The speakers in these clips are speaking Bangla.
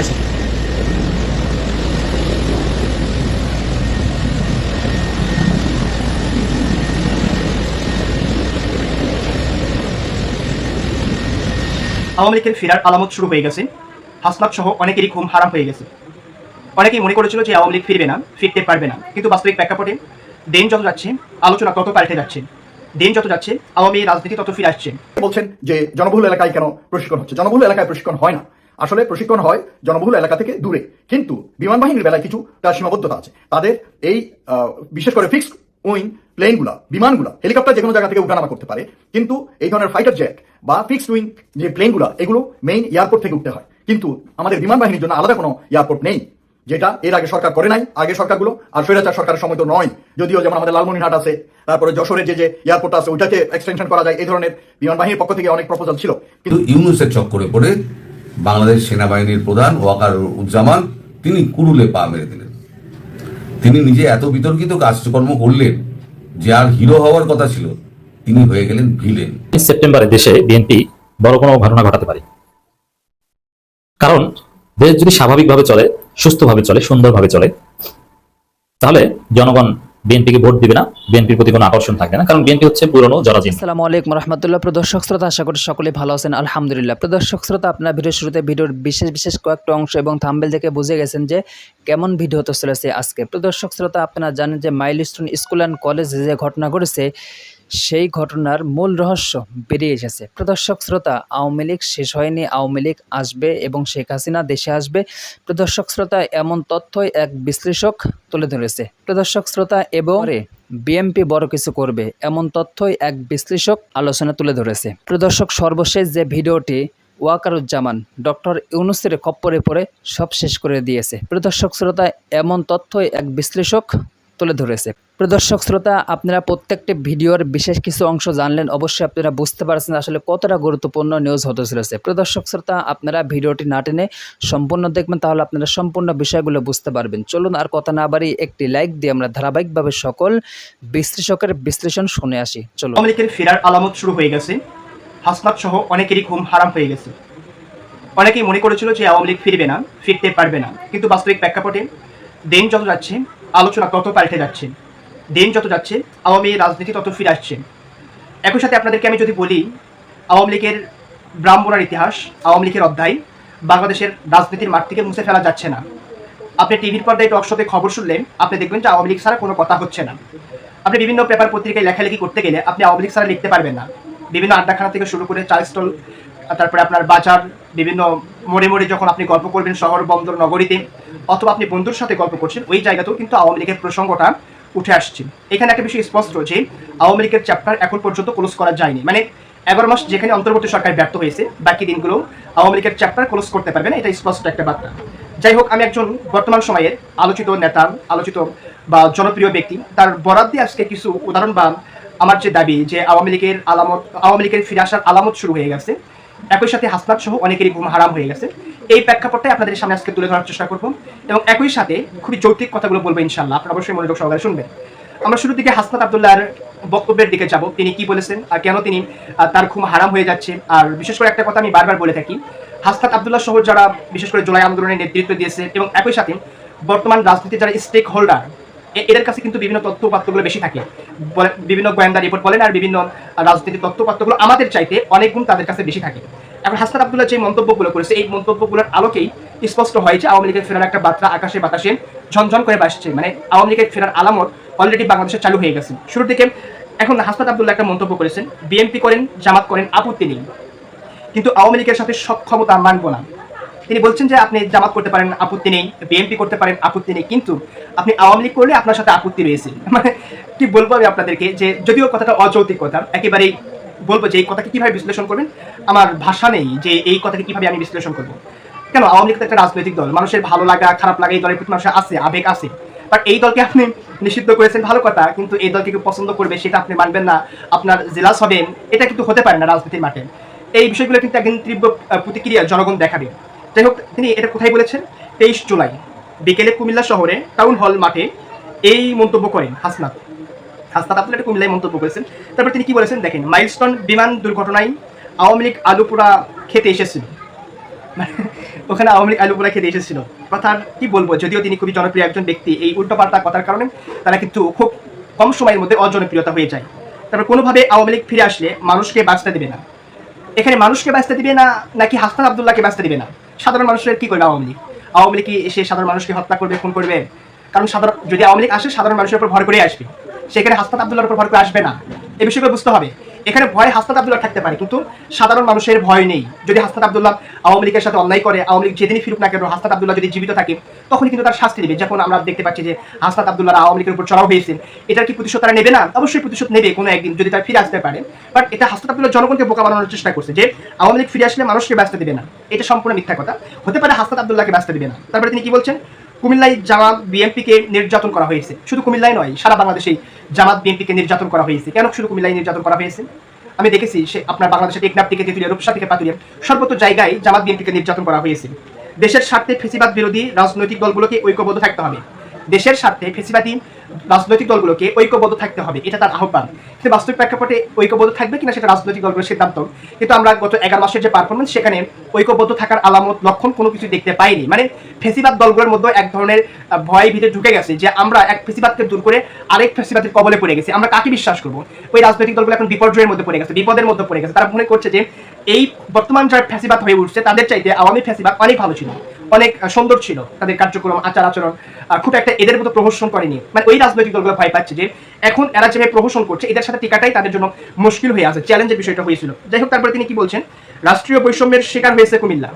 পাইছে। আওয়ামী লীগের ফেরার আলামত শুরু হয়ে গেছে। হাসনাত সহ অনেকেরই ঘুম হারাম হয়ে গেছে। অনেকেই মনে করেছিল যে আওয়ামী লীগ ফিরবে না, ফিরতে পারবে না। কিন্তু বাস্তবিক প্রেক্ষাপটে দিন যত যাচ্ছে, আলোচনা তত পাল্টে যাচ্ছে। দিন যত যাচ্ছে, আওয়ামী রাজনীতি তত ফিরে আসছে। বলছেন যে জনবহুল এলাকায় কেন প্রশিক্ষণ হচ্ছে? জনবহুল এলাকায় প্রশিক্ষণ হয় না। আসলে প্রশিক্ষণ হয় জনবহুল এলাকা থেকে দূরে। কিন্তু বিমান বাহিনীর বেলায় কিছু, তার সীমাবদ্ধতা আছে। তাদের এই বিশেষ করে ফিক্সড উইং প্লেনগুলা, বিমানগুলা, হেলিকপ্টার যে কোনো জায়গা থেকে উঠানামা করতে পারে। কিন্তু এই ধরনের ফাইটার জেট বা ফিক্সড উইং যে প্লেনগুলা, এগুলো মেইন এয়ারপোর্ট থেকে উঠতে হয়। কিন্তু আমাদের বিমান বাহিনীর জন্য আলাদা কোনো এয়ারপোর্ট নেই, যেটা এর আগে সরকার করে নাই। আগে সরকারগুলো, আর স্বৈরাচার সরকারের সময় তো নয়। যদিও যেমন আমাদের লালমনিরহাট আছে, তারপরে যশোরের যে যে এয়ারপোর্ট আছে, ওইটাকে এক্সটেনশন করা যায়, এই ধরনের বিমান বাহিনীর পক্ষ থেকে অনেক প্রপোজাল ছিল। কিন্তু ইউনুসের চক্করে পড়ে বাংলাদেশ সেনাবাহিনীর প্রধান ওয়াকার উজ্জামান, তিনি কুরুলে পা মেরে দিলেন। তিনি নিজে এত বিতর্কিত কাজকর্ম করলেন যে আর হিরো হওয়ার কথা ছিল, তিনি হয়ে গেলেন ভিলেন। সেপ্টেম্বরে দেশে বিএনপি বড় কোনো ঘটনা ঘটাতে পারে। কারণ, দেশ যদি স্বাভাবিকভাবে চলে, সুস্থভাবে চলে, সুন্দরভাবে চলে, তাহলে জনগণ বিএনপিকে ভোট দিবে না, বিএনপির প্রতি কোনো আকর্ষণ থাকবে না, কারণ বিএনপি হচ্ছে পুরনো জরাজীর্ণ আসসালামু আলাইকুম রহমতুল্লাহ। প্রদর্শক শ্রোতা, আশা করি সকলে ভালো আছেন, আলহামদুলিল্লাহ। প্রদর্শক শ্রোতা, আপনার ভিডিও শুরুতে ভিডিওর বিশেষ বিশেষ কয়েকটা অংশ এবং থাম্বেল দেখে বুঝে গেছেন যে কেমন ভিডিও হতে চলেছে আজকে। প্রদর্শক শ্রোতা, আপনারা জানেন যে মাইলস্টোন স্কুল অ্যান্ড কলেজে যে ঘটনা ঘটেছে সেই ঘটনার মূল রহস্য বেরিয়ে এসেছে। প্রদর্শক, শ্রোতা, আওয়ামী লীগ শেষ হয়নি, আওয়ামী লীগ আসবে এবং শেখ হাসিনা দেশে আসবে। প্রদর্শক, শ্রোতা, এমন তথ্যই এক বিশ্লেষক তুলে ধরেছে। প্রদর্শক, শ্রোতা, এবং বিএমপি বড় কিছু করবে, এমন তথ্যই এক বিশ্লেষক আলোচনা তুলে ধরেছে। প্রদর্শক, সর্বশেষ যে ভিডিওটি ওয়াকারুজ্জামান ডক্টর ইউনুসের খপ্পরে পড়ে সব শেষ করে দিয়েছে। প্রদর্শক, শ্রোতা, এমন তথ্যই এক বিশ্লেষক তুলে ধরেছে। প্রদর্শক শ্রোতা, আপনারা প্রত্যেকটি ভিডিওর বিশেষ কিছু অংশ জানলেন, অবশ্যই আপনারা বুঝতে পারছেন আসলে কতটা গুরুত্বপূর্ণ নিউজ হতে চলেছে। প্রদর্শক শ্রোতা, আপনারা ভিডিওটি না টেনে সম্পূর্ণ দেখবেন, তাহলে আপনারা সম্পূর্ণ বিষয়গুলো বুঝতে পারবেন। চলুন আর কথা না বাড়ি একটি লাইক দিয়ে আমরা ধারাবাহিকভাবে সকল বিশ্লেষকের বিশ্লেষণ শুনে আসি। চলুন। লীগের ফেরার আলামত শুরু হয়ে গেছে। হাসনাত সহ অনেকেরই ঘুম হারাম হয়ে গেছে। অনেকেই মনে করেছিল যে আওয়ামী লীগ ফিরবে না, ফিরতে পারবে না। কিন্তু বাস্তবিক প্রেক্ষাপটে দিন যত যাচ্ছে আলোচনা তত পাল্টে যাচ্ছে। দিন যত যাচ্ছে, আওয়ামী রাজনীতি তত ফিরে আসছে। একই সাথে আপনাদেরকে আমি যদি বলি, আওয়ামী লীগের ব্রাহ্মণার ইতিহাস, আওয়ামী লীগের অধ্যায়, বাংলাদেশের রাজনীতির মাঠ থেকে মুছে ফেলা যাচ্ছে না। আপনি টিভির পর্দায় টক শোতে খবর শুনলেন, আপনি দেখবেন যে আওয়ামী লীগ ছাড়া কোনো কথা হচ্ছে না। আপনি বিভিন্ন পেপার পত্রিকায় লেখালেখি করতে গেলে আপনি আওয়ামী লীগ ছাড়া লিখতে পারবেন না। বিভিন্ন আড্ডাখানা থেকে শুরু করে চা স্টল, তারপরে আপনার বাজার, বিভিন্ন মোড়ে মোড়ে যখন আপনি গল্প করবেন শহর, বন্দর, নগরীতে অথবা আপনি বন্ধুর সাথে গল্প করছেন, ওই জায়গাতেও কিন্তু আওয়ামী লীগের প্রসঙ্গটা উঠে আসছে। এখানে একটা বিষয় স্পষ্ট যে, আওয়ামী লীগের চ্যাপ্টার এখন পর্যন্ত ক্লোজ করা যায়নি। মানে এগারো মাস যেখানে অন্তর্বর্তী সরকার ব্যর্থ হয়েছে, বাকি দিনগুলো আওয়ামী লীগের চ্যাপ্টার ক্লোজ করতে পারবে না এটা স্পষ্ট একটা বার্তা। যাই হোক, আমি একজন বর্তমান সময়ের আলোচিত নেতা, আলোচিত বা জনপ্রিয় ব্যক্তি, তার বরাদ দিয়ে আজকে কিছু উদাহরণ বা আমার যে দাবি যে আওয়ামী লীগের আলামত, আওয়ামী লীগের ফিরে আসার আলামত শুরু হয়ে গেছে। একই সাথে হাসনাত সহ অনেকেরই ঘুম হারাম হয়ে গেছে। এই প্রেক্ষাপটটাই আপনাদের সামনে আজকে তুলে ধরার চেষ্টা করব এবং একই সাথে খুবই যৌক্তিক কথাগুলো বলব ইনশাল্লাহ আপনারা অবশ্যই মনোযোগ সহকারে শুনবেন। আমরা শুরুর দিকে হাসনাত আবদুল্লাহর বক্তব্যের দিকে যাব। তিনি কি বলেছেন আর কেন তিনি তার ঘুম হারাম হয়ে যাচ্ছে? আর বিশেষ করে একটা কথা আমি বারবার বলে থাকি, হাসনাত আবদুল্লাহ সহ যারা বিশেষ করে জুলাই আন্দোলনের নেতৃত্ব দিয়েছে এবং একই সাথে বর্তমান রাজনীতির যারা স্টেক হোল্ডার এদের কাছে কিন্তু বিভিন্ন তথ্য উপাত্তগুলো বেশি থাকে। বিভিন্ন গোয়েন্দা রিপোর্ট বলেন আর বিভিন্ন আহ, রাজনীতির তথ্য উপাত্তগুলো আমাদের চাইতে অনেক গুণ তাদের কাছে বেশি থাকে। এখন হাসনাত আবদুল্লাহ যে মন্তব্যগুলো করেছে এই মন্তব্যগুলোর আলোকেই স্পষ্ট হয় যে আওয়ামী লীগের ফেরার একটা বার্তা আকাশে বাতাসে ঝনঝন করে বাসছে। মানে আওয়ামী লীগের ফেরার আলামত অলরেডি বাংলাদেশে চালু হয়ে গেছে। শুরু থেকে এখন হাসনাত আবদুল্লাহ একটা মন্তব্য করেছেন বিএনপি করেন জামাত করেন আপত্তি নেই। কিন্তু আওয়ামী লীগের সাথে সক্ষমতা মানব না। তিনি বলছেন যে আপনি জামাত করতে পারেন, আপত্তি নেই বিএনপি করতে পারেন, আপত্তি নেই, কিন্তু আপনি আওয়ামী লীগ করলে আপনার সাথে আপত্তি রয়েছে। মানে কি বলব আমি আপনাদেরকে যে যদিও কথাটা অযৌক্তিক কথা, একেবারেই বলব যে এই কথাকে কীভাবে বিশ্লেষণ করবেন, আমার ভাষা নেই যে এই কথাকে কীভাবে আমি বিশ্লেষণ করব। কেন, আওয়ামী লীগ তো একটা রাজনৈতিক দল, মানুষের ভালো লাগা, খারাপ লাগা, এই দলের প্রতি মানুষের আছে, আবেগ আছে। বাট এই দলকে আপনি নিষিদ্ধ করেছেন, ভালো কথা, কিন্তু এই দলকে কেউ পছন্দ করবে, সেটা আপনি মানবেন না, আপনার জেলাস হবেন, এটা কিন্তু হতে পারে না রাজনীতির মাঠে। এই বিষয়গুলো কিন্তু একদিন তীব্র প্রতিক্রিয়া জনগণ দেখাবে। যাই হোক, তিনি এটা কোথায় বলেছেন? তেইশ জুলাই, বিকেলে কুমিল্লা শহরে টাউন হল মাঠে এই মন্তব্য করেন হাসনাত। হাসনাত আব্দুল একটা কুমিল্লায় মন্তব্য করেছেন। তারপর তিনি কি বলেছেন? দেখেন মাইলস্টোন বিমান দুর্ঘটনায় আওয়ামী লীগ আলুপুরা খেতে এসেছিল। মানে ওখানে আওয়ামী লীগ আলু পোলা খেতে এসেছিল। কথার কি বলব, যদিও তিনি খুবই জনপ্রিয় একজন ব্যক্তি, এই উল্টোপাল্টা কথার কারণে তারা কিন্তু খুব কম সময়ের মধ্যে অজনপ্রিয়তা হয়ে যায়। তারপর কোনোভাবে আওয়ামী লীগ ফিরে আসলে মানুষকে বাঁচতে দেবে না। এখানে মানুষকে বাঁচতে দিবে না, নাকি হাসনাত আবদুল্লাহকে বাঁচতে দিবে না? সাধারণ মানুষের কি করবে আওয়ামী লীগ? আওয়ামী লীগ কি এসে সাধারণ মানুষকে হত্যা করবে, খুন করবে? কারণ সাধারণ যদি আওয়ামী লীগ আসে, সাধারণ মানুষের উপর ভর করে আসবে। সেখানে হাসপাত আবদুল্লাহর উপর ভর করে আসবে না। এ বিষয়গুলো বুঝতে হবে। এখানে ভয় হাসনাত আবদুল্লাহ থাকতে পারে, কিন্তু সাধারণ মানুষের ভয় নেই। যদি হাসনাত আবদুল্লাহ আওয়ামী লীগের সাথে অন্যায় করে, আওয়ামী লীগ যেদিনই ফিরুক না কেন, হাসনাত আবদুল্লাহ যদি জীবিত থাকে তখন কিন্তু তার শাস্তি দেবে যখন আমরা দেখতে পাচ্ছি যে হাসনাত আবদুল্লাহ আওয়ামী লীগের উপর চড়াও হয়েছে, এটার কি প্রতিশোধ তারা নেবে না? অবশ্যই প্রতিশোধ নেবে কোনো একদিন, যদি তারা ফিরে আসতে পারে। বাট এটা হাসনাত আবদুল্লাহ জনগণকে বোকা বানানোর চেষ্টা করছে যে আওয়ামী লীগ ফিরে আসলে মানুষকে ব্যস্ত দেবে না। এটা সম্পূর্ণ মিথ্যা কথা। হতে পারে হাসনাত আবদুল্লাহকে ব্যস্ত দেবে না। তারপরে তিনি কি বলছেন? কুমিল্লায় জামাত বিএনপিকে নির্যাতন করা হয়েছে। শুধু কুমিল্লায় নয়, সারা বাংলাদেশেই জামাত বিএনপিকে নির্যাতন করা হয়েছে। কেন শুধু কুমিল্লায় নির্যাতন করা হয়েছে? আমি দেখেছি সে আপনার বাংলাদেশের টেকনাফ থেকে তেতুলিয়া, রূপসা থেকে পাতুলিয়া সর্বত্র জায়গায় জামাত বিএনপিকে নির্যাতন করা হয়েছে। দেশের স্বার্থে ফেসিবাদ বিরোধী রাজনৈতিক দলগুলোকে ঐক্যবদ্ধ থাকতে হবে। দেশের স্বার্থে ফেসিবাদী রাজনৈতিক দলগুলোকে ঐক্যবদ্ধ থাকতে হবে, এটা তার আহ্বান। কিন্তু বাস্তবিক প্রেক্ষাপটে ঐক্যবদ্ধ থাকবে কিনা সেটা রাজনৈতিক দলগুলোর সিদ্ধান্ত। কিন্তু আমরা গত এগারো মাসের যে পারফরমেন্স সেখানে ঐক্যবদ্ধ থাকার আলামত, লক্ষণ কোনো কিছু দেখতে পাইনি। মানে ফেসিবাদ দলগুলোর মধ্যে এক ধরনের ভয় ভিতরে ঢুকে গেছে যে আমরা এক ফেসিবাদকে দূর করে আরেক ফেসিবাদের কবলে পড়ে গেছি। আমরা কাকে বিশ্বাস করব? ওই রাজনৈতিক দলগুলো এখন বিপর্যয়ের মধ্যে পড়ে গেছে, বিপদের মধ্যে পড়ে গেছে। তারা মনে করছে যে এই বর্তমান যারা ফ্যাসিবাদ হয়ে উঠছে, তাদের চাইতে আওয়ামী ফ্যাসিবাদ অনেক ভালো ছিল। অনেক সুন্দর ছিল তাদের কার্যক্রম, আচার আচরণ খুব একটা এদের মতো প্রহসন করেনি। মানে ওই রাজনৈতিক দলগুলো ভয় পাচ্ছে যে, এখন এরা যেভাবে প্রহসন করছে, এদের সাথে টিকাটাই তাদের জন্য মুশকিল হয়ে আছে। চ্যালেঞ্জের বিষয়টা হয়েছিল। যাই হোক, তারপরে তিনি কি বলছেন? রাষ্ট্রীয় বৈষম্যের শিকার হয়েছে কুমিল্লা।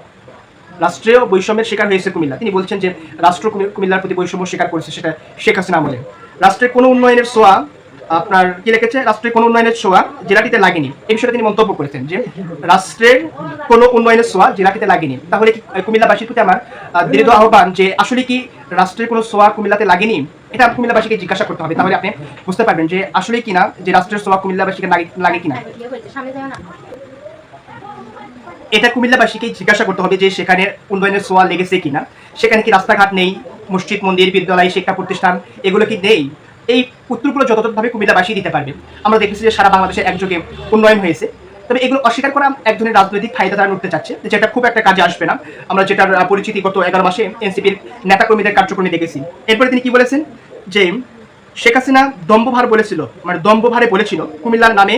রাষ্ট্রীয় বৈষম্যের শিকার হয়েছে কুমিল্লা। তিনি বলছেন যে, রাষ্ট্র কুমিল্লার প্রতি বৈষম্য স্বীকার করেছে, সেটা শেখ হাসিনা আমলে। রাষ্ট্রের কোনো উন্নয়নের সোয়া আপনার কি লিখেছে? রাষ্ট্রের কোনো উন্নয়নের ছোঁয়া জেলাটিতে লাগেনি। এই বিষয়ে তিনি মন্তব্য করেছেন যে, রাষ্ট্রের কোনো উন্নয়নের ছোঁয়া জেলাটিতে লাগেনি। তাহলে কি কুমিল্লাবাসীর প্রতি আমার দৃঢ় আহ্বান যে, আসলে কি রাষ্ট্রের কোনো সোয়া কুমিল্লাতে লাগেনি? এটা কুমিল্লাবাসীকে জিজ্ঞাসা করতে হবে। তাহলে আপনি বুঝতে পারবেন যে, আসলে কিনা যে, রাষ্ট্রের সোয়া কুমিল্লাবাসীকে লাগে- কিনা এটা কুমিল্লাবাসীকে জিজ্ঞাসা করতে হবে যে, সেখানে উন্নয়নের সোয়া লেগেছে কিনা সেখানে কি রাস্তাঘাট নেই? মসজিদ, মন্দির, বিদ্যালয়, শিক্ষা প্রতিষ্ঠান, এগুলো কি নেই? এই উত্তরগুলো যথাযথভাবে বাসিয়ে দিতে পারবে। আমরা দেখেছি যে সারা বাংলাদেশে একযোগে উন্নয়ন হয়েছে। তবে এগুলো অস্বীকার করা এক ধরনের রাজনৈতিক ফায়দা তারা উঠতে চাচ্ছে যেটা খুব একটা কাজে আসবে না। আমরা যেটার পরিচিতি গত এগারো মাসে এনসিপির নেতাকর্মীদের কার্যক্রমে দেখেছি। এরপরে তিনি কি বলেছেন? যে শেখ হাসিনা দম্বভার বলেছিল মানে দম্বভারে বলেছিল, কুমিল্লার নামে,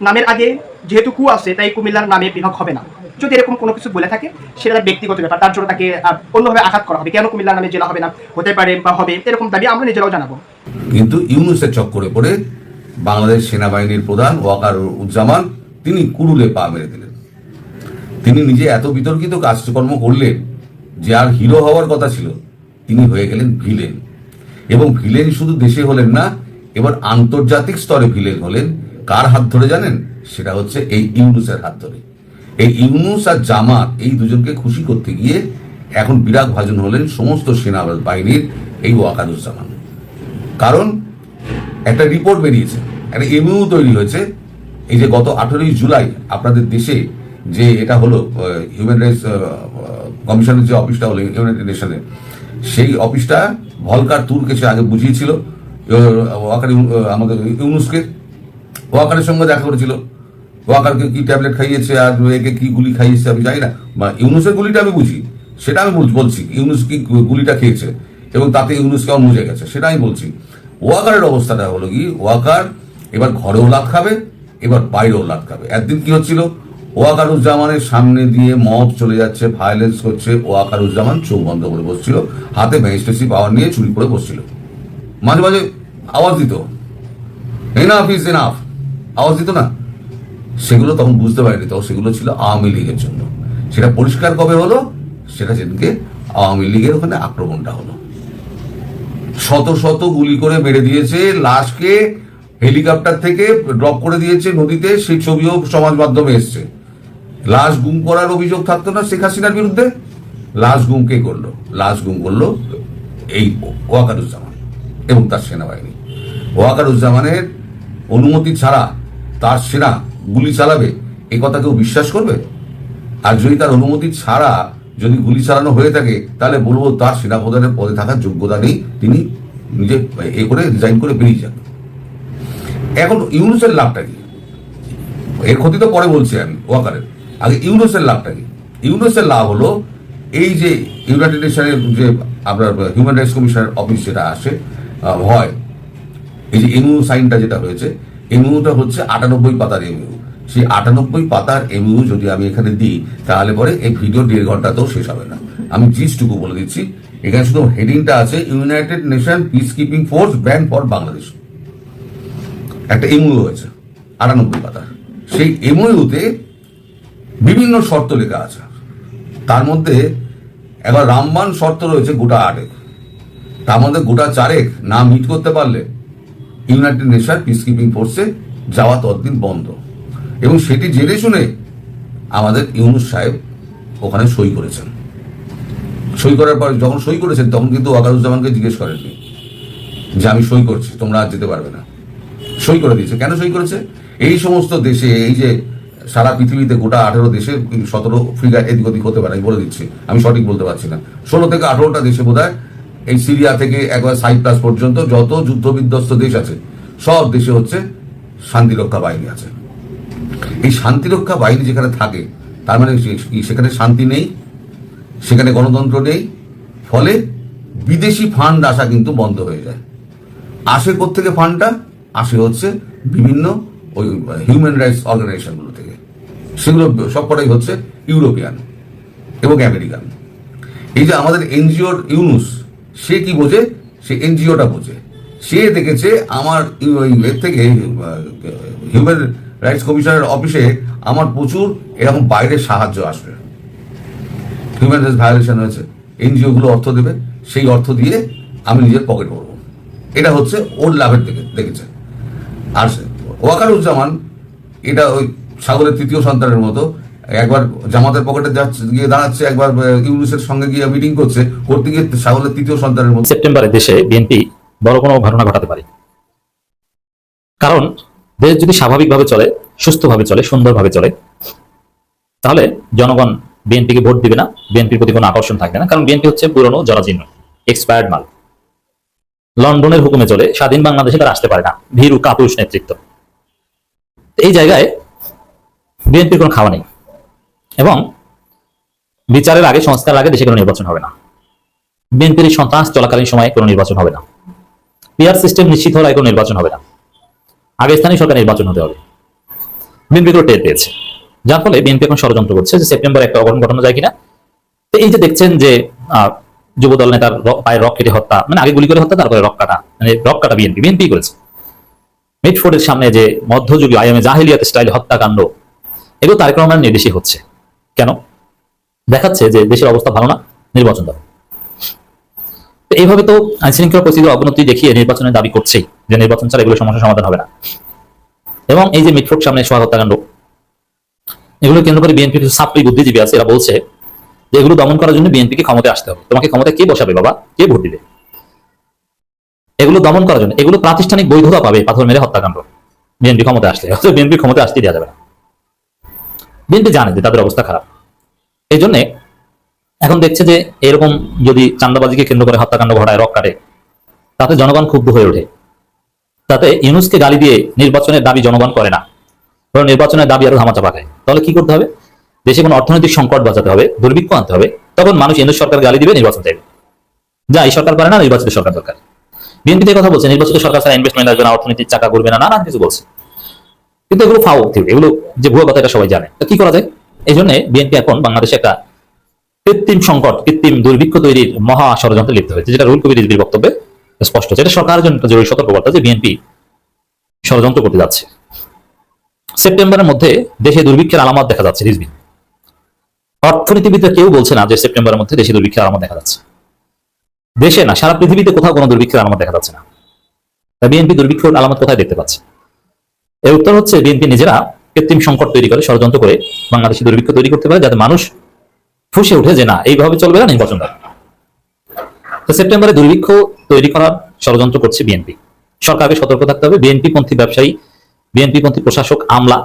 নামের আগে যেহেতু কু আছে, তাই কুমিল্লার নামে বিভাগ হবে না। যদি এরকম কোনো কিছু বলে থাকে, সেটা ব্যক্তিগত ব্যাপার, তার জন্য তাকে অন্যভাবে আঘাত করা হবে। কেন কুমিল্লার নামে জেলা হবে না? হতে পারে বা হবে, এরকম দাবি আমরা নিজেরাও জানাব। কিন্তু ইউনুসের চক্করে পড়ে বাংলাদেশ সেনাবাহিনীর প্রধান ওয়াকার উজ্জামান তিনি কুরুলে পা মেরে দিলেন। তিনি নিজে এত বিতর্কিত কাজকর্ম করলেন যে আর হিরো হওয়ার কথা ছিল, তিনি হয়ে গেলেন ভিলেন। এবং ভিলেন শুধু দেশে হলেন না, এবার আন্তর্জাতিক স্তরে ভিলেন হলেন। কার হাত ধরে জানেন? সেটা হচ্ছে এই ইউনুসের হাত ধরে। এই ইউনুস আর জামাত এই দুজনকে খুশি করতে গিয়ে এখন বিরাট ভাজন হলেন সমস্ত সেনাবাহিনীর এই ওয়াকারুজ্জামান কারণ একটা রিপোর্ট বেরিয়েছে, একটা এমইউ তৈরি হয়েছে। এই যে গত আঠেরোই জুলাই আপনাদের দেশে যে এটা হলো হিউম্যান রাইটস কমিশনের যে অফিসটা হলো ইউনাইটেড নেশনের সেই অফিসটা ভলকার তুর্কে সে আগে বুঝিয়েছিল ওয়াকার আমাদের ইউনুসকে। ওয়াকারের সঙ্গে দেখা করেছিল। ওয়াকারকে কি ট্যাবলেট খাইয়েছে, আর একে কি গুলি খাইয়েছে আমি জানি না। বা ইউনুসের গুলিটা আমি বুঝি। সেটা আমি বল- বলছি, ইউনুস কি গুলিটা খেয়েছে, এবং তাতে ইউনুস কেমন মুজে গেছে, সেটা আমি বলছি। ওয়াকারের অবস্থাটা হলো কি ওয়াকার এবার ঘরেও লাভ খাবে, এবার বাইরেও লাভ খাবে। একদিন কি হচ্ছিল ওয়াকারুজ্জামানের সামনে দিয়ে মব চলে যাচ্ছে ভায়োলেন্স করছে ওয়াকারুজ্জামান চোখ বন্ধ করে বসছিল, হাতে ম্যাজিস্ট্রেসি পাওয়ার নিয়ে চুরি করে বসছিল। মাঝে মাঝে আওয়াজ দিত। এনাফ ইজ এনাফ আওয়াজ দিত না? সেগুলো তখন বুঝতে পারিনি, তখন সেগুলো ছিল আওয়ামী লীগের জন্য। সেটা পরিষ্কার কবে হলো? সেটা যেদিনকে আওয়ামী লীগের ওখানে আক্রমণটা হলো। শত শত গুলি করে মেরে দিয়েছে, লাশকে হেলিকপ্টার থেকে ড্রপ করে দিয়েছে নদীতে, সেই ছবিও সমাজ মাধ্যমে এসছে। লাশ গুম করার অভিযোগ থাকতো না শেখ হাসিনার বিরুদ্ধে? লাশ গুম কে করল? লাশ গুম করল এই ওয়াকারুজ্জামান এবং তার সেনাবাহিনী। ওয়াকারুজ্জামানের অনুমতি ছাড়া তার সেনা গুলি চালাবে, এ কথা কেউ বিশ্বাস করবে? আর যদি তার অনুমতি ছাড়া যদি গুলি চালানো হয়ে থাকে, তাহলে বলব তার সেনাপ্রধানের পদে থাকার যোগ্যতা নেই। তিনি নিজে এ করে রিজাইন করে বেরিয়ে যান। এখন ইউনুসের লাভটা কি? এর ক্ষতি তো পরে বলছি আমি, ওয়াকারের। আগে ইউনুসের লাভটা কি? ইউনুসের লাভ হলো এই যে ইউনাইটেড নেশনের যে আপনার হিউম্যান রাইটস কমিশনের অফিস যেটা আসে হয়, এই যে এমইউ সাইনটা যেটা হয়েছে এমইউটা হচ্ছে আটানব্বই পাতার এমইউ সেই আটানব্বই পাতার এমইউ যদি আমি এখানে দিই, তাহলে পরে এই ভিডিও দেড় ঘন্টাতেও শেষ হবে না। আমি জিসটুকু বলে দিচ্ছি, এখানে শুধু হেডিংটা আছে United Nation peace keeping force ban for Bangladesh একটা এমইউ হয়েছে আটানব্বই পাতার। সেই এমইউতে বিভিন্ন শর্ত লেখা আছে। তার মধ্যে এবার রামবান শর্ত রয়েছে গোটা আটেক। তার মধ্যে গোটা চারেক না মিট করতে পারলে ইউনাইটেড নেশন পিস কিপিং ফোর্সে যাওয়া ততদিন বন্ধ। এবং সেটি জেনে শুনে আমাদের ইউনুস সাহেব ওখানে সই করেছেন। সই করার পর যখন সই করেছেন, তখন কিন্তু ওয়াকারুজ্জামানকে জিজ্ঞেস করেননি যে আমি সই করছি, তোমরা আর যেতে পারবে না। সই করে দিয়েছে। কেন সই করেছে? এই সমস্ত দেশে, এই যে সারা পৃথিবীতে গোটা আঠেরো দেশে, সতেরো ফিগার এদিক ওদিক হতে পারে বলে দিচ্ছি, আমি সঠিক বলতে পারছি না। ষোলো থেকে আঠেরোটা দেশে বোধ এই সিরিয়া থেকে একবার সাইপ্রাস পর্যন্ত যত যুদ্ধ বিধ্বস্ত দেশ আছে, সব দেশে হচ্ছে শান্তিরক্ষা বাহিনী আছে। এই শান্তিরক্ষা বাহিনী যেখানে থাকে, তার মানে সেখানে শান্তি নেই, সেখানে গণতন্ত্র নেই, ফলে বিদেশি ফান্ড আসা কিন্তু বন্ধ হয়ে যায়। আসে থেকে ফান্ডটা? আসে হচ্ছে বিভিন্ন ওই, হিউম্যান রাইটস অর্গানাইজেশনগুলো থেকে। সেগুলো সবকটাই হচ্ছে ইউরোপিয়ান এবং আমেরিকান। এই যে আমাদের এনজিওর ইউনুস, সে কি বোঝে? সে এনজিওটা বোঝে। সে দেখেছে আমার এর থেকে হিউম্যান রাইটস কমিশনের অফিসে আমার প্রচুর এরকম বাইরের সাহায্য আসবে। হিউম্যান রাইটস ভায়োলেশন হয়েছে এনজিও গুলো অর্থ দেবে, সেই অর্থ দিয়ে আমি নিজের পকেট ভরবো। এটা হচ্ছে ওর লাভের থেকে দেখেছে। আর ওয়াকারুজ্জামান, এটা ওই সাগরের তৃতীয় সন্তানের মতো, একবার জামাতের পকেটে যাচ্ছে গিয়ে দাঁড়াচ্ছে, একবার ইউনুসের সঙ্গে গিয়ে মিটিং করছে, করতে গিয়ে সাগরের তৃতীয় সন্তানের মতো। সেপ্টেম্বরে দেশে বিএনপি বড় কোনো ঘটনা ঘটাতে পারে কারণ দেশ যদি স্বাভাবিকভাবে চলে, সুস্থভাবে চলে, সুন্দরভাবে চলে, তাহলে জনগণ বিএনপিকে ভোট দিবে না, বিএনপির প্রতি কোনো আকর্ষণ থাকবে না, কারণ বিএনপি হচ্ছে পুরনো জরাজীর্ণ এক্সপায়ার্ড মাল। লন্ডনের হুকুমে চলে, স্বাধীন বাংলাদেশে তারা আসতে পারে না, ভীরু কাপুরুষ নেতৃত্ব। এই জায়গায় বিএনপির কোনো খাওয়া নেই এবং বিচারের আগে সংস্কার আগে দেশে কোনো নির্বাচন হবে না। বিএনপির সন্ত্রাস চলাকালীন সময়ে কোনো নির্বাচন হবে না। পিআর সিস্টেম নিশ্চিত আগে কোনো নির্বাচন হবে না। আগে স্থানীয় সরকার নির্বাচন হতে হবে। বিএনপি টের পেয়েছে। যার ফলে বিএনপি এখন ষড়যন্ত্র করছে যে সেপ্টেম্বর একটা অঘটন ঘটানো যায় কিনা। তো এই যে দেখছেন যে যুবদল নেতার পায়ে রক কেটে হত্যা মানে আগে গুলি করে হত্যা, তারপরে রক কাটা মানে রক কাটা বিএনপি বিএনপি করেছে। মিটফোর্ডের সামনে যে মধ্যযুগীয় আইএমএ জাহিলিয়াত স্টাইল হত্যাকাণ্ড, এগুলো তারেক রহমানের নির্দেশই হচ্ছে। কেন? দেখাচ্ছে যে দেশের অবস্থা ভালো না, নির্বাচন দাও। তো এইভাবে তো আইন শৃঙ্খলা পরিস্থিতির অবনতি দেখিয়ে নির্বাচনের দাবি করছেই যে নির্বাচন ছাড়া এগুলো সমস্যার সমাধান হবে না। এবং এই যে মিটফোর্ট সামনে সোহাগ হত্যাকাণ্ড এগুলো কেন্দ্র করে বিএনপি কিছু ছাত্রী বুদ্ধিজীবী আছে, এরা বলছে যে এগুলো দমন করার জন্য বিএনপিকে ক্ষমতায় আসতে হবে। তোমাকে ক্ষমতায় কে বসাবে বাবা? কে ভোট দিবে? এগুলো দমন করার জন্য, এগুলো প্রাতিষ্ঠানিক বৈধতা পাবে পাথর মেরে হত্যাকাণ্ড। বিএনপি ক্ষমতায় আসলে বিএনপি ক্ষমতায় আসতে দেওয়া যাবে না। বিএনপি জানে যে তাদের অবস্থা খারাপ। এই জন্যে এখন দেখছে যে এরকম যদি চান্দাবাজিকে কেন্দ্র করে হত্যাকাণ্ড ঘটায়, রক কাটে, তাতে জনগণ ক্ষুব্ধ হয়ে ওঠে। তাতে ইউনুসকে গালি দিয়ে নির্বাচনের দাবি জনগণ করে না। বরং নির্বাচনের দাবি আরও ধামাচাপা খায়। তাহলে কি করতে হবে? দেশে কোনো অর্থনৈতিক সংকট বাঁচাতে হবে, দুর্ভিক্ষ আনতে হবে। তখন মানুষ ইউনুস সরকার গালি দিবে, নির্বাচন চাইবে। যা এই সরকার পারে না, নির্বাচিত সরকার দরকার। বিএনপি কথা বলছে, নির্বাচিত সরকার ছাড়া ইনভেস্টমেন্ট আসবে না অর্থনীতির চাকা করবে না নানান কিছু বলছে। কিন্তু এগুলো ফাও এগুলো যে ভুয়ো কথা, এটা সবাই জানে। তো কি করা যায়? এই জন্য বিএনপি এখন বাংলাদেশে একটা কৃত্রিম সংকট, কৃত্রিম দুর্ভিক্ষ তৈরির মহা ষড়যন্ত্রে লিপ্ত হয়েছে, যেটা রুল কবির রিজভির বক্তব্যে স্পষ্ট যেটা সরকারের জন্য জরুরি সতর্কবার্তা যে বিএনপি ষড়যন্ত্র করতে যাচ্ছে। সেপ্টেম্বরের মধ্যে দেশে দুর্ভিক্ষের আলামত দেখা যাচ্ছে রিজভি অর্থনীতিবিদরা কেউ বলছে না যে সেপ্টেম্বরের মধ্যে দেশে দুর্ভিক্ষের আলামত দেখা যাচ্ছে। দেশে না, সারা পৃথিবীতে কোথাও কোনো দুর্ভিক্ষের আলামত দেখা যাচ্ছে না। বিএনপি দুর্ভিক্ষের আলামত কোথায় দেখতে পাচ্ছে? এর উত্তর হচ্ছে, বিএনপি নিজেরা কৃত্রিম সংকট তৈরি করে, ষড়যন্ত্র করে বাংলাদেশে দুর্ভিক্ষ তৈরি করতে পারে, যাতে মানুষ ফুসে উঠে যে না, এইভাবে চলবে না নির্বাচন হবে। তো সেপ্টেম্বরে দুর্ভিক্ষ তৈরি করার ষড়যন্ত্র করছে বিএনপি। সরকারকে সতর্ক থাকতে হবে। বিএনপি পন্থী ব্যবসায়ী বিএনপি পন্থী প্রশাসক, আমলা,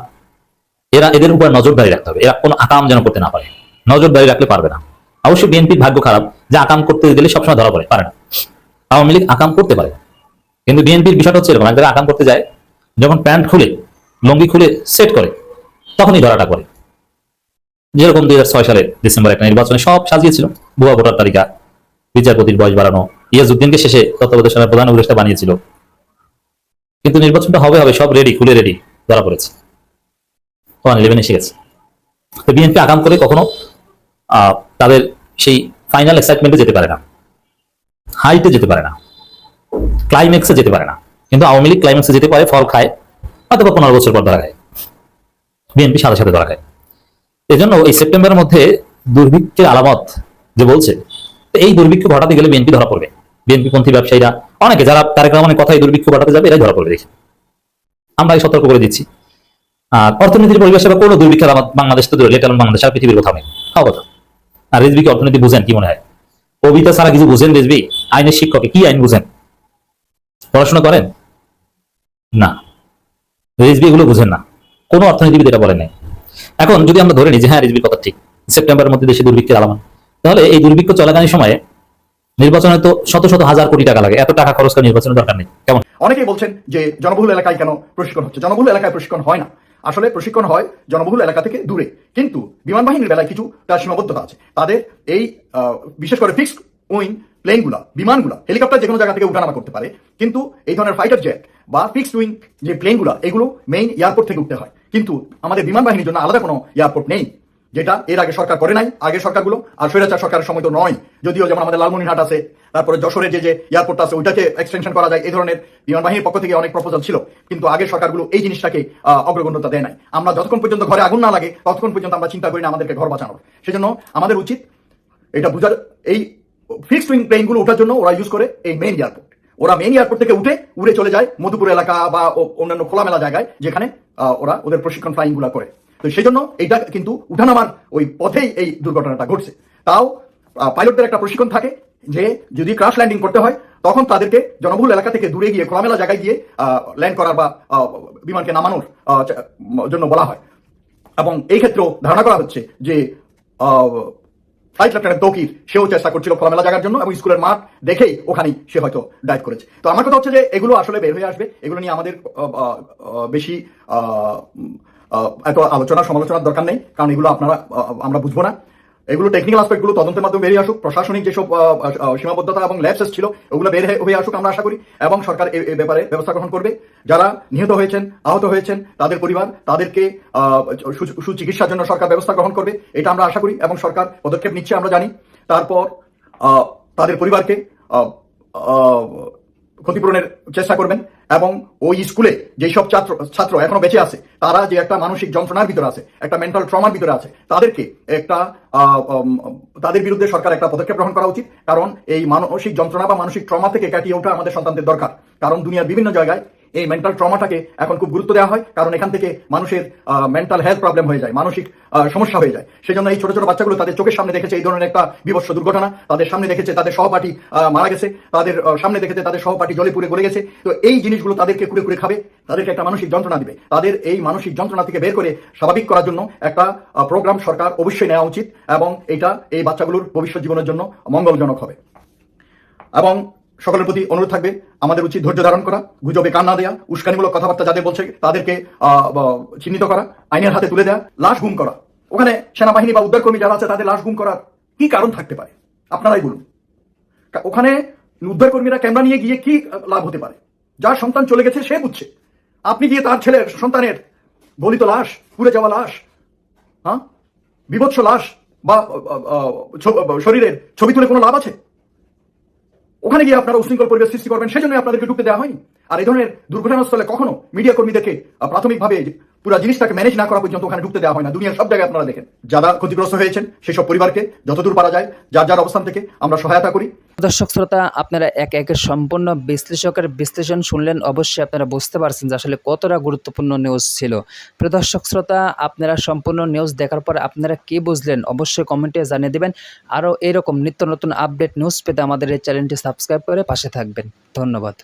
এরা এদের উপর নজরদারি রাখতে হবে। এরা কোনো আকাম যেন করতে না পারে। নজরদারি রাখলে পারবে না। অবশ্যই বিএনপির ভাগ্য খারাপ। যে আকাম করতে গেলে সবসময় ধরা পড়ে, পারে না। আওয়ামী লীগ আকাম করতে পারে। কিন্তু বিএনপির বিষয়টা হচ্ছে এরকম। এক জায়গায় আকাম করতে যায়, যখন প্যান্ট খুলে, লুঙ্গি খুলে সেট করে, তখনই ধরাটা করে যেরকম দুই সালে ডিসেম্বর একটা নির্বাচনে সব সাজিয়েছিল, ভুয়া ভোটার তালিকা, বিচারপতির বয়স বাড়ানো, ইয়াজউদ্দিনকে শেষে তত্ত্বাবধায়ক সরকারের প্রধান উপদেষ্টা বানিয়েছিল। কিন্তু নির্বাচনটা হবে হবে সব রেডি খুলে রেডি ধরা পড়েছে। ওয়ান ইলেভেন এসে গেছে। তো বিএনপি আগাম করে কখনো তাদের সেই ফাইনাল এক্সাইটমেন্টে যেতে পারে না। হাইটে যেতে পারে না। ক্লাইম্যাক্সে যেতে পারে না। কিন্তু আওয়ামী লীগ ক্লাইম্যাক্সে যেতে পারে, ফল খায়, অথবা পনেরো বছর পর ধরা খায়। বিএনপি সাথে সাথে ধরা খায়। এজন্য এই সেপ্টেম্বরের মধ্যে দুর্ভিক্ষের আলামত যে বলছে এই দুর্ভিক্ষ ঘটাতে গেলে বিএনপি ধরা পড়বে। বিএনপি পন্থী ব্যবসায়ীরা, অনেকে যারা তারেক রহমানের কথাই দুর্ভিক্ষ ঘটাতে যাবে, এরাই ধরা পড়বে দেখি। আমরা এই সতর্ক করে দিচ্ছি। আর অর্থনীতির পরিবেশে বা কোনো দুর্ভিক্ষের আলামত বাংলাদেশ তো দূরে লেটাল বাংলাদেশ আর পৃথিবীর কোথাও নেই। কথা। আর রেজবি কি অর্থনীতি বুঝেন, কি মনে হয়? কবিতা ছাড়া কিছু বুঝেন রেজবি আইনের শিক্ষকে কি আইন বুঝেন? পড়াশোনা করেন? না। রেজবি এগুলো বুঝেন না। কোনো অর্থনীতিবিদ এটা বলেন নাই। এখন যদি আমরা ধরে নিই যে হ্যাঁ রেজবির কথা ঠিক, সেপ্টেম্বরের মধ্যে দেশে দুর্ভিক্ষের আলামত। তাহলে এই দুর্ভিক্ষ চলাকালীন সময়ে নির্বাচনে তো শত শত হাজার কোটি টাকা লাগে, এত টাকা খরচ করে নির্বাচনের দরকার নেই। কেমন? অনেকেই বলছেন যে জনবহুল এলাকায় কেন প্রশিক্ষণ হচ্ছে? জনবহুল এলাকায় প্রশিক্ষণ হয় না। আসলে প্রশিক্ষণ হয় জনবহুল এলাকা থেকে দূরে। কিন্তু বিমান বাহিনীর বেলায় কিছু তার সীমাবদ্ধতা আছে। তাদের এই বিশেষ করে ফিক্সড উইং প্লেনগুলা, বিমানগুলা, হেলিকপ্টার যে কোনো জায়গা থেকে উঠানামা করতে পারে। কিন্তু এই ধরনের ফাইটার জেট বা ফিক্সড উইং যে প্লেনগুলা, এগুলো মেইন এয়ারপোর্ট থেকে উঠতে হয়। কিন্তু আমাদের বিমান বাহিনীর জন্য আলাদা কোনো এয়ারপোর্ট নেই, যেটা এর আগে সরকার করে নাই, আগের সরকারগুলো, আর স্বৈরাচার সরকারের সময় তো নয়। যদিও যেমন আমাদের লালমনিরহাট আছে, তারপরে যশোরে যে যে এয়ারপোর্ট আছে, ওইটাকে এক্সটেনশন করা যায়, এই ধরনের বিমান বাহিনীর পক্ষ থেকে অনেক প্রপোজাল ছিল। কিন্তু আগের সরকারগুলো এই জিনিসটাকে অগ্রগণ্যতা দেয় নাই। আমরা যতক্ষণ পর্যন্ত ঘরে আগুন না লাগে, ততক্ষণ পর্যন্ত আমরা চিন্তা করি না আমাদেরকে ঘর বাঁচানোর। সেজন্য আমাদের উচিত এটা বুঝার, এই ফিক্সড উইং প্লেনগুলো ওঠার জন্য ওরা ইউজ করে এই মেইন এয়ারপোর্ট ওরা মেইন এয়ারপোর্ট থেকে উঠে, উড়ে চলে যায় মধুপুর এলাকা বা অন্যান্য খোলামেলা জায়গায়, যেখানে ওরা ওদের প্রশিক্ষণ ফ্লাইংগুলা করে। তো সেই জন্য এইটা কিন্তু উঠানামার ওই পথেই এই দুর্ঘটনাটা ঘটছে। তাও পাইলটদের একটা প্রশিক্ষণ থাকে যে যদি ক্রাশ ল্যান্ডিং করতে হয়, তখন তাদেরকে জনবহুল এলাকা থেকে দূরে গিয়ে খোলামেলা জায়গায় গিয়ে ল্যান্ড করার বা বিমানকে নামানোর জন্য বলা হয়। এবং এই ক্ষেত্রেও ধারণা করা হচ্ছে যে ফ্লাইট লেফটেন্যান্ট তৌকির সেও চেষ্টা করছিল খোলামেলা জায়গার জন্য এবং স্কুলের মাঠ দেখেই ওখানেই সে হয়তো ডাইভ করেছে। তো আমার কথা হচ্ছে যে এগুলো আসলে বের হয়ে আসবে, এগুলো নিয়ে আমাদের বেশি এত আলোচনা সমালোচনার দরকার নেই, কারণ এগুলো আপনারা আমরা বুঝব না। এগুলো টেকনিক্যাল আসপেক্টগুলো তদন্তের মাধ্যমে বেরিয়ে আসুক, প্রশাসনিক যেসব সীমাবদ্ধতা এবং ল্যাবসেস ছিল ওগুলো বের হয়ে- আসুক আমরা আশা করি, এবং সরকার এ এ ব্যাপারে ব্যবস্থা গ্রহণ করবে। যারা নিহত হয়েছেন, আহত হয়েছেন, তাদের পরিবার, তাদেরকে সুচিকিৎসার জন্য সরকার ব্যবস্থা গ্রহণ করবে, এটা আমরা আশা করি, এবং সরকার পদক্ষেপ নিচ্ছে আমরা জানি। তারপর তাদের পরিবারকে ক্ষতিপূরণের চেষ্টা করবেন এবং ওই স্কুলে যেসব ছাত্র ছাত্র এখনও বেঁচে আছে, তারা যে একটা মানসিক যন্ত্রণার ভিতরে আছে, একটা মেন্টাল ট্রমার ভিতরে আছে, তাদেরকে একটা তাদের বিরুদ্ধে সরকার একটা পদক্ষেপ গ্রহণ করা উচিত। কারণ এই মানসিক যন্ত্রণা বা মানসিক ট্রমা থেকে কাটিয়ে ওঠা আমাদের সন্তানদের দরকার। কারণ দুনিয়ার বিভিন্ন জায়গায় এই মেন্টাল ট্রমাটাকে এখন খুব গুরুত্ব দেওয়া হয়, কারণ এখান থেকে মানুষের মেন্টাল হেলথ প্রবলেম হয়ে যায়, মানসিক সমস্যা হয়ে যায়। সেজন্য এই ছোট ছোট বাচ্চাগুলো তাদের চোখের সামনে দেখেছে এই ধরনের একটা বিভৎস দুর্ঘটনা। তাদের সামনে দেখেছে তাদের সহপাঠী মারা গেছে। তাদের সামনে দেখেছে তাদের সহপাঠী জলে পুড়ে গলে গেছে। তো এই জিনিসগুলো তাদেরকে কুড়ে কুড়ে খাবে, তাদেরকে একটা মানসিক যন্ত্রণা দিবে। তাদের এই মানসিক যন্ত্রণা থেকে বের করে স্বাভাবিক করার জন্য একটা প্রোগ্রাম সরকার অবশ্যই নেওয়া উচিত, এবং এটা এই বাচ্চাগুলোর ভবিষ্যৎ জীবনের জন্য মঙ্গলজনক হবে। এবং সকলের প্রতি অনুরোধ থাকবে, আমাদের উচিত ধৈর্য ধারণ করা, গুজবে কান না দেয়া, উস্কানিমূলক কথাবার্তা যাদের বলছে, তাদেরকে চিহ্নিত করা, আইনের হাতে তুলে দেয়া, লাশ গুম করা। ওখানে সেনাবাহিনী বা উদ্ধারকর্মী যারা আছে, তাদের লাশ গুম করার কি কারণ থাকতে পারে? আপনারাই বলুন। ওখানে উদ্ধারকর্মীরা ক্যামেরা নিয়ে গিয়ে কি লাভ হতে পারে? যার সন্তান চলে গেছে, সে বুঝছে। আপনি গিয়ে তার ছেলের সন্তানের গলিত লাশ, পুড়ে যাওয়া লাশ হ্যাঁ বিভৎস লাশ বা শরীরের ছবি তুলে কোনো লাভ আছে? ওখানে গিয়ে আপনারা উশৃঙ্খল পরিবেশ সৃষ্টি করবেন সেজন্য আপনাদেরকে ঢুকতে দেওয়া হয়নি। আর এই ধরনের দুর্ঘটনাস্থলে কখনো মিডিয়া কর্মীদেরকে প্রাথমিকভাবে পুরো জিনিসটাকে ম্যানেজ না করা পর্যন্ত ওখানে ঢুকতে দেওয়া হয় না। দুনিয়ার সব জায়গায় আপনারা দেখেন। যারা ক্ষতিগ্রস্ত হয়েছেন সেসব পরিবারকে যতদূর পারা যায়, যার যার অবস্থান থেকে আমরা সহায়তা করি। দর্শক শ্রোতা, আপনারা এক একের সম্পূর্ণ বিশ্লেষকের বিশ্লেষণ শুনলেন। অবশ্যই আপনারা বুঝতে পারছেন যে আসলে কতটা গুরুত্বপূর্ণ নিউজ ছিল। প্রিয় দর্শক শ্রোতা, আপনারা সম্পূর্ণ নিউজ দেখার পর আপনারা কি বুঝলেন? অবশ্যই কমেন্টে জানিয়ে দেবেন। আরও এরকম নিত্য নতুন আপডেট নিউজ পেতে আমাদের এই চ্যানেলটি সাবস্ক্রাইব করে পাশে থাকবেন। ধন্যবাদ।